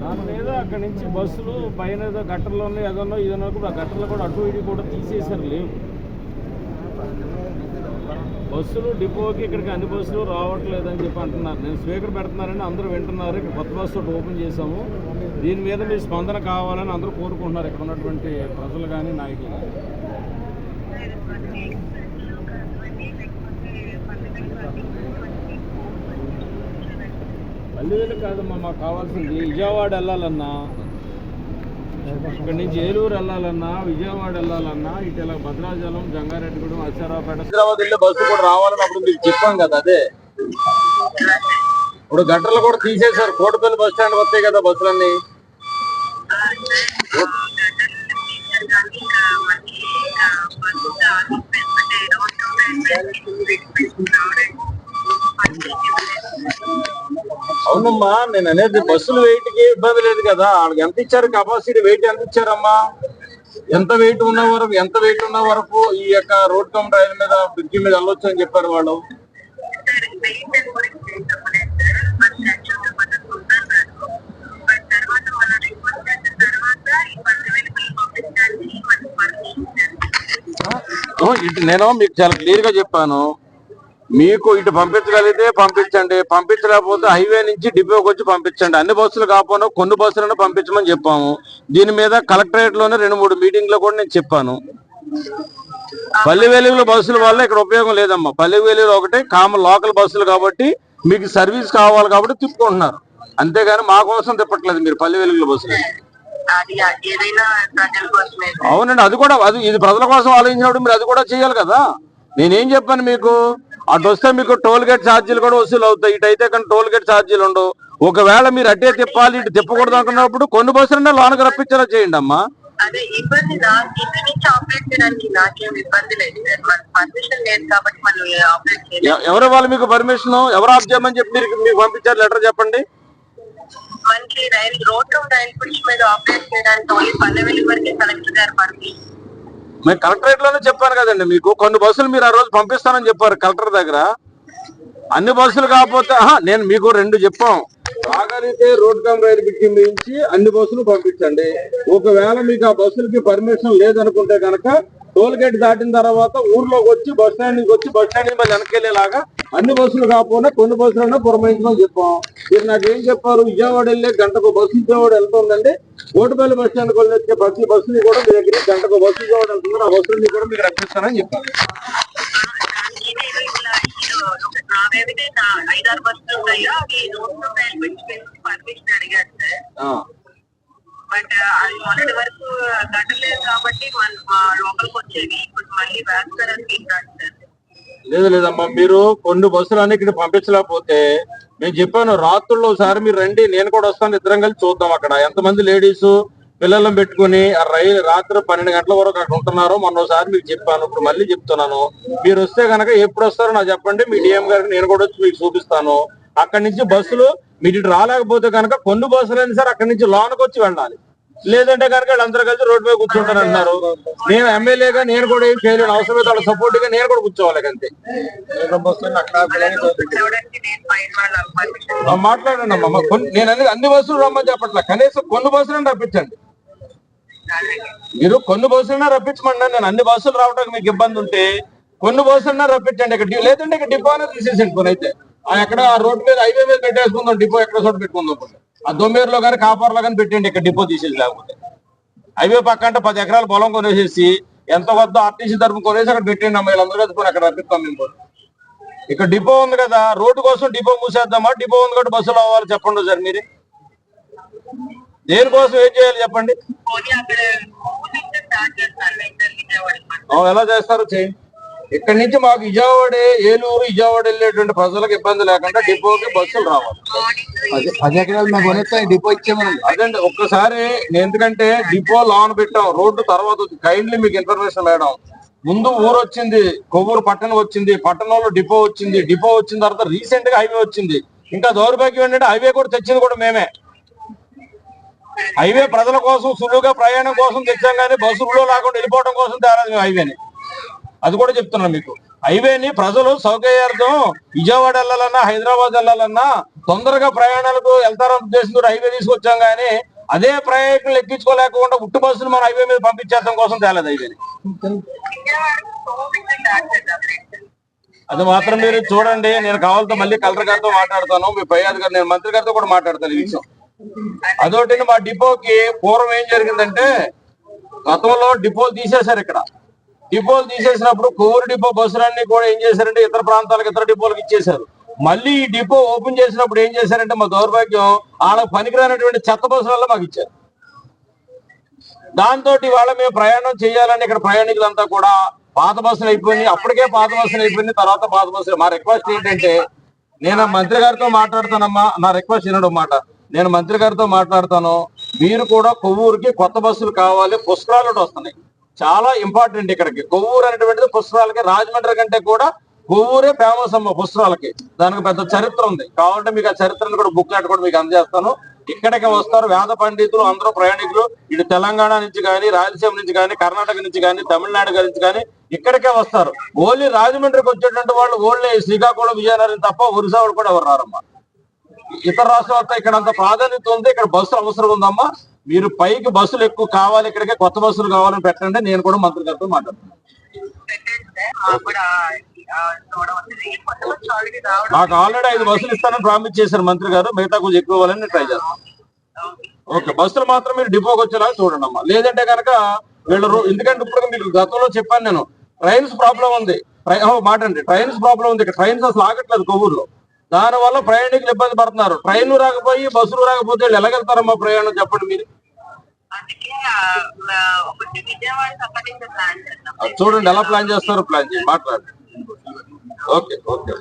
దాని మీద అక్కడి నుంచి బస్సులు పైన ఏదో గట్టర్లోనే ఏదన్నా ఇదన్నా కూడా ఆ గట్టర్లు కూడా అటు ఇటు కూడా తీసేశారు లేవు. బస్సులు డిపోకి ఇక్కడికి అన్ని బస్సులు రావట్లేదని చెప్పి అంటున్నారు. నేను స్పీకర్ పెడుతున్నారని అందరూ వింటున్నారు. ఇక్కడ కొత్త బస్సు ఒకటి ఓపెన్ చేశాము. దీని మీద మీ స్పందన కావాలని అందరూ కోరుకుంటున్నారు. ఇక్కడ ఉన్నటువంటి ప్రజలు కానీ నాయకులు పల్లెవేలు కాదమ్మా మాకు కావాల్సింది. విజయవాడ వెళ్ళాలన్నా ఇక్కడ నుంచి ఏలూరు వెళ్ళాలన్నా విజయవాడ వెళ్ళాలన్నా ఇటు ఇలా భద్రాచలం జంగారెడ్డిగూడెం అచ్చారావుపేట హైదరాబాద్ వెళ్ళే బస్సు కూడా రావాలని అప్పుడు మీకు చెప్పాం కదా అదే? ఇప్పుడు గంటలు కూడా తీసేశారు. కోటపల్లి బస్ స్టాండ్ వస్తాయి కదా బస్సులన్నీ. అవునమ్మా నేను అనేది బస్సులు వెయిట్కి ఇబ్బంది లేదు కదా. వాళ్ళకి ఎంత ఇచ్చారు? కెపాసిటీ వెయిట్ ఎంత ఇచ్చారమ్మా? ఎంత వెయిట్ ఉన్న వరకు ఎంత వెయిట్ ఉన్న వరకు ఈ యొక్క రోడ్ కమ్ రైలు మీద బ్రిడ్జి మీద వెళ్ళొచ్చు అని చెప్పారు వాళ్ళు. నేను మీకు చాలా క్లియర్గా చెప్పాను. మీకు ఇటు పంపించగలిగితే పంపించండి. పంపించలేకపోతే హైవే నుంచి డిపోకి వచ్చి పంపించండి. అన్ని బస్సులు కాకపోయినా కొన్ని బస్సులను పంపించమని చెప్పాము. దీని మీద కలెక్టరేట్లోనే రెండు మూడు మీటింగ్లో కూడా నేను చెప్పాను. పల్లి వెలుగుల బస్సుల వల్ల ఇక్కడ ఉపయోగం లేదమ్మా. పల్లి వెలుగులు ఒకటి కామన్ లోకల్ బస్సులు కాబట్టి మీకు సర్వీస్ కావాలి కాబట్టి తిప్పుకుంటున్నారు. అంతేగాని మా కోసం తిప్పట్లేదు మీరు పల్లి వెలుగుల బస్సులు అవునండి అది కూడా అది ఇది ప్రజల కోసం ఆలోచించినప్పుడు మీరు అది కూడా చేయాలి కదా. నేనేం చెప్పాను మీకు? అటు వస్తే మీకు టోల్ గేట్ ఛార్జీలు కూడా వసూలు అవుతాయి. ఇటు అయితే కానీ టోల్ గేట్ ఛార్జీలు ఉండవు. ఒకవేళ మీరు అట్టే తిప్పాలి ఇటు తిప్పకూడదు అనుకున్నప్పుడు కొన్ని బస్సులన్నా లోనకి రప్పించేలా చేయండి అమ్మా. అదే ఇబ్బంది ఆపరేట్ చేయడానికి నాకేం ఇబ్బంది లేదు సార్. మన పర్మిషన్ లేదు కాబట్టి మనం ఆపరేట్ చేయలేదు ఎ- ఎవరు వాళ్ళు మీకు పర్మిషన్? ఎవరు ఆఫ్ చేయమని చెప్పి మీరు మీకు పంపించారు? లెటర్ చెప్పండి. మనకి రైలు రోడ్డు రైలు పురుషు మీద ఆపరేట్ చేయడానికి ఓన్లీ పల్లె వరకే కలెక్టర్ గారు పర్మిషన్ మేము కలెక్టరేట్లోనే చెప్పాను కదండి మీకు. కొన్ని బస్సులు మీరు ఆ రోజు పంపిస్తానని చెప్పారు కలెక్టర్ దగ్గర. అన్ని బస్సులు కాకపోతే నేను మీకు రెండు చెప్పాం. రాగలిగితే రోడ్ కమ్ రైలు బిడ్డింగ్ నుంచి అన్ని బస్సులు పంపించండి. ఒకవేళ మీకు ఆ బస్సులకి పర్మిషన్ లేదనుకుంటే కనుక టోల్ గేట్ దాటిన తర్వాత ఊర్లోకి వచ్చి బస్ స్టాండ్ వచ్చి బస్ స్టాండ్ మళ్ళీ వెనకెళ్ళేలాగా అన్ని బస్సులు కాకపోయినా కొన్ని బస్సులన్నా పురమాయించమని చెప్పాం. మీరు నాకేం చెప్పారు? విజయవాడ వెళ్ళే గంటకు బస్సు విజయవాడ వెళ్తుందండి ఓటుపల్లి బస్ స్టాండ్ వచ్చే బస్సు బస్సుని కూడా మీ దగ్గర గంటకు బస్సు విజయవాడ వెళ్తుంది ఆ బస్సులు కూడా మీకు రక్షిస్తానని చెప్పారు. నా ఐదారు బస్సులు ఉన్నాయో అవి రోడ్డు రైలు పర్మిషన్ అడిగారు సార్ బట్ అది మొన్నటి వరకు గడలేదు కాబట్టి మన లోకల్కి లోపలికి వచ్చేవి ఇప్పుడు మళ్ళీ వేస్తారని వింటాను సార్. లేదు లేదమ్మా మీరు కొన్ని బస్సులు అన్ని ఇక్కడ పంపించలేకపోతే నేను చెప్పాను రాత్రుల్లో ఒకసారి మీరు రండి నేను కూడా వస్తాను ఇద్దరం కలిసి చూద్దాం అక్కడ. ఎంతమంది లేడీస్ పిల్లలను పెట్టుకుని ఆ రైలు రాత్రి పన్నెండు గంటల వరకు అక్కడ ఉంటున్నారు మొన్న ఒకసారి మీకు చెప్పాను ఇప్పుడు మళ్ళీ చెప్తున్నాను. మీరు వస్తే కనుక ఎప్పుడు వస్తారో నాకు చెప్పండి మీ డిఎం గారికి నేను కూడా వచ్చి మీకు చూపిస్తాను. అక్కడి నుంచి బస్సులు మీరు ఇటు రాలేకపోతే కనుక కొన్ని బస్సులు అయినా సరే అక్కడి నుంచి లోనకి వచ్చి వెళ్ళాలి. లేదంటే కనుక వీళ్ళందరూ కలిసి రోడ్డు మీద కూర్చుంటారు అన్నారు నేను ఎమ్మెల్యేగా నేను కూడా ఏం చేయలేను. అవసరమైతే వాళ్ళ సపోర్ట్గా నేను కూడా కూర్చోవాలి అంతే. నేను మాట్లాడండి అమ్మా. నేను అన్ని అన్ని బస్సులు రమ్మని చెప్పట్లా. కనీసం కొన్ని బస్సులను రప్పించండి. మీరు కొన్ని బస్సులన్నా రప్పించమన్నాను నేను అన్ని బస్సులు రావడానికి మీకు ఇబ్బంది ఉంటే కొన్ని బస్సులన్నా రప్పించండి. ఇక్కడ లేదంటే ఇక్కడ డిపో అనేది తీసేసండి కొన్ని అయితే. ఆ ఎక్కడ ఆ రోడ్ మీద హైవే మీద పెట్టేసుకుందాం. డిపో ఎక్కడ చోట పెట్టుకుందాం పోనీ. ఆ దొమ్మేరులో కానీ కాపర్లో కానీ పెట్టండి ఇక్కడ డిపో తీసేసి లేకపోతే. హైవే పక్క అంటే పది ఎకరాల పొలం కొనేసేసి ఎంత కొద్ద ఆర్టీసీ తరఫు కొనేసి అక్కడ పెట్టండి అమ్మాయిలు. అందరూ కలుపుకొని అక్కడ రప్పిస్తాం మేము. ఇక్కడ డిపో ఉంది కదా రోడ్డు కోసం డిపో మూసేద్దామా? డిపో ఉంది కాబట్టి బస్సులు అవ్వాలి చెప్పండి సార్ మీరు. దేనికోసం ఏం చేయాలి చెప్పండి? ఎలా చేస్తారో చేయండి. ఇక్కడ నుంచి మాకు విజయవాడ ఏలూరు విజయవాడ వెళ్ళేటువంటి ప్రజలకు ఇబ్బంది లేకుండా డిపోకి బస్సులు రావాలి. పది పది ఎకరాలు మేము కొనేస్తే డిపో ఇచ్చామనండి అదండి ఒక్కసారి నేను ఎందుకంటే డిపో లాన్ పెట్టాం రోడ్డు తర్వాత కైండ్లీ మీకు ఇన్ఫర్మేషన్ మేడం ముందు ఊరు వచ్చింది కొవ్వూరు పట్టణం వచ్చింది పట్టణంలో డిపో వచ్చింది డిపో వచ్చిన తర్వాత రీసెంట్గా హైవే వచ్చింది. ఇంకా దౌర్భాగ్యం ఏంటంటే హైవే కూడా తెచ్చింది కూడా మేమే. హైవే ప్రజల కోసం సులువుగా ప్రయాణం కోసం తెచ్చాం కానీ బస్సులో లేకుండా వెళ్ళిపోవడం కోసం తేరాది మేము హైవేని అది కూడా చెప్తున్నాను మీకు. హైవేని ప్రజలు సౌకర్యార్థం విజయవాడ వెళ్ళాలన్నా హైదరాబాద్ వెళ్ళాలన్నా తొందరగా ప్రయాణాలకు వెళ్తారని ఉద్దేశంతో హైవే తీసుకొచ్చాం కానీ అదే ప్రయాణికులు ఎక్కించుకోలేకుండా ఉట్టు బస్సులు మనం హైవే మీద పంపించేస్తాం కోసం తేలేదు హైవేని. అది మాత్రం మీరు చూడండి. నేను కావాలతో మళ్ళీ కలెక్టర్ గారితో మాట్లాడతాను. మీ పై అధికారి నేను మంత్రి గారితో కూడా మాట్లాడతాను ఈ విషయం. అదొకటి మా డిపోకి పూర్వం ఏం జరిగిందంటే గతంలో డిపోలు తీసేశారు ఇక్కడ. డిపోలు తీసేసినప్పుడు కొవ్వూరు డిపో బస్సులన్నీ కూడా ఏం చేశారంటే ఇతర ప్రాంతాలకు ఇతర డిపోలకు ఇచ్చేశారు. మళ్ళీ ఈ డిపో ఓపెన్ చేసినప్పుడు ఏం చేశారంటే మా దౌర్భాగ్యం వాళ్ళకి పనికిరానటువంటి చెత్త బస్సులలో మాకు ఇచ్చారు. దాంతో ఇవాళ మేము ప్రయాణం చేయాలని ఇక్కడ ప్రయాణికులంతా కూడా పాత బస్సులు అయిపోయినాయి. అప్పటికే పాత బస్సులు అయిపోయినాయి తర్వాత పాత బస్సులు. మా రిక్వెస్ట్ ఏంటంటే నేను మంత్రి గారితో మాట్లాడతానమ్మా నా రిక్వెస్ట్ వినడం మాట. నేను మంత్రి గారితో మాట్లాడతాను మీరు కూడా కొవ్వూరుకి కొత్త బస్సులు కావాలి పుష్కరాలు వస్తున్నాయి. చాలా ఇంపార్టెంట్ ఇక్కడికి. కొవ్వూరు అనేటువంటిది పుస్తకాలకి రాజమండ్రి కంటే కూడా కొవ్వూరే ఫేమస్ అమ్మ పుస్తకాలకి. దానికి పెద్ద చరిత్ర ఉంది. కావాలంటే మీకు ఆ చరిత్రను కూడా బుక్ కూడా మీకు అందజేస్తాను. ఇక్కడికి వస్తారు వేద పండితులు అందరూ ప్రయాణికులు. ఇటు తెలంగాణ నుంచి కానీ రాయలసీమ నుంచి కానీ కర్ణాటక నుంచి కానీ తమిళనాడు నుంచి కానీ ఇక్కడికే వస్తారు. ఓన్లీ రాజమండ్రికి వచ్చేటువంటి వాళ్ళు ఓన్లీ శ్రీకాకుళం విజయనగరం తప్ప ఒరిస్సా వాళ్ళు కూడా ఎవరు రారమ్మా? ఇతర రాష్ట్రాలతో ఇక్కడ అంత ప్రాధాన్యత ఉంది. ఇక్కడ బస్సులు అవసరం ఉందమ్మా. మీరు పైకి బస్సులు ఎక్కువ కావాలి ఇక్కడికి కొత్త బస్సులు కావాలని పెట్టండి నేను కూడా మంత్రి గారితో మాట్లాడుతున్నాను. నాకు ఆల్రెడీ ఐదు బస్సులు ఇస్తానని ప్రామిస్ చేశారు మంత్రి గారు మిగతా కొంచెం ఎక్కువ ఇవ్వాలని ట్రై చేస్తాను. ఓకే బస్సులు మాత్రం మీరు డిపోకి వచ్చేలాగా చూడండి అమ్మా. లేదంటే కనుక వీళ్ళు ఎందుకంటే ఇప్పుడు మీకు గతంలో చెప్పాను నేను ట్రైన్స్ ప్రాబ్లం ఉంది. ట్రై- మాట అండి ట్రైన్స్ ప్రాబ్లం ఉంది. ఇక్కడ ట్రైన్స్ అసలు ఆగట్లేదు కొవ్వూరులో. దాని వల్ల ప్రయాణికులు ఇబ్బంది పడుతున్నారు. ట్రైన్ రాకపోయి బస్సులు రాకపోతే వీళ్ళు ఎలాగెళ్తారమ్మా ప్రయాణం? చెప్పండి మీరు. చూడండి ఎలా ప్లాన్ చేస్తారో ప్లాన్ చేయండి. మాట్లాడండి. Okay okay.